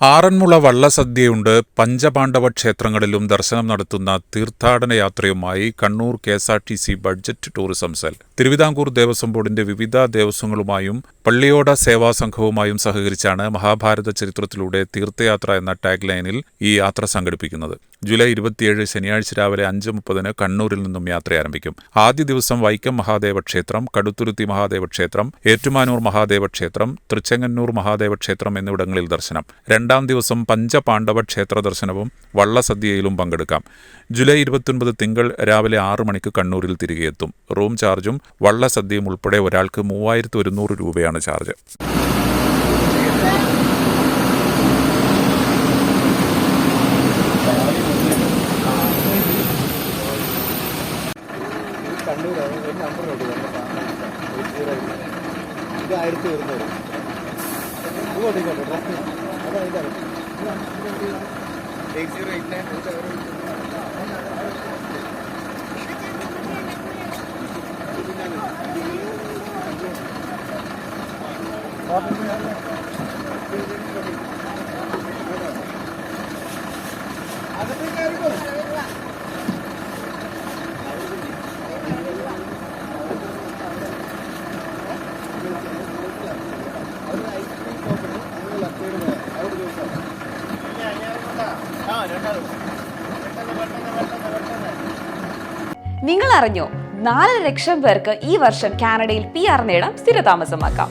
ആറന്മുള വള്ളസദ്യയുണ്ട് പഞ്ചപാണ്ഡവ ക്ഷേത്രങ്ങളിലും ദർശനം നടത്തുന്ന തീർത്ഥാടന യാത്രയുമായി Kannur K S R T C budget tourism cell. Thiruvithamkoor Devaswom ബോർഡിന്റെ വിവിധ ദേവസ്വങ്ങളുമായും പള്ളിയോട സേവാ സംഘവുമായും സഹകരിച്ചാണ് മഹാഭാരത ചരിത്രത്തിലൂടെ തീർത്ഥയാത്ര എന്ന ടാഗ് ലൈനിൽ ഈ യാത്ര സംഘടിപ്പിക്കുന്നത്. ജൂലൈ ഇരുപത്തിയേഴ് ശനിയാഴ്ച രാവിലെ അഞ്ച് മുപ്പതിന് കണ്ണൂരിൽ നിന്നും യാത്ര ആരംഭിക്കും. ആദ്യ ദിവസം വൈക്കം മഹാദേവ ക്ഷേത്രം കടുത്തുരുത്തി മഹാദേവ ക്ഷേത്രം ഏറ്റുമാനൂർ മഹാദേവ ക്ഷേത്രം തൃച്ചെങ്ങന്നൂർ മഹാദേവ ക്ഷേത്രം എന്നിവിടങ്ങളിൽ ദർശനം. രണ്ടാം ദിവസം പഞ്ചപാണ്ഡവ ക്ഷേത്ര ദർശനവും വള്ളസദ്യയിലും പങ്കെടുക്കാം. ജൂലൈ ഇരുപത്തിയൊൻപത് തിങ്കൾ രാവിലെ ആറ് മണിക്ക് കണ്ണൂരിൽ തിരികെ എത്തും റൂം ചാർജും വള്ളസദ്യയും ഉൾപ്പെടെ ഒരാൾക്ക് മൂവായിരത്തി ഒരുന്നൂറ് രൂപയാണ് ചാർജ്. എയ്റ്റ് സീറോ ഇത് ആയിരത്തി ഒരുന്നൂറ്. ഇങ്ങോട്ട് ഇങ്ങോട്ട് ഡ്രസ് അതാ ഇതാണ് എയ്റ്റ് സീറോ എയ്റ്റ് നയൻ നിങ്ങൾ അറിഞ്ഞോ നാല് ലക്ഷം പേർക്ക് ഈ വർഷം കാനഡയിൽ പി ആർ നേടാം സ്ഥിരതാമസമാക്കാം.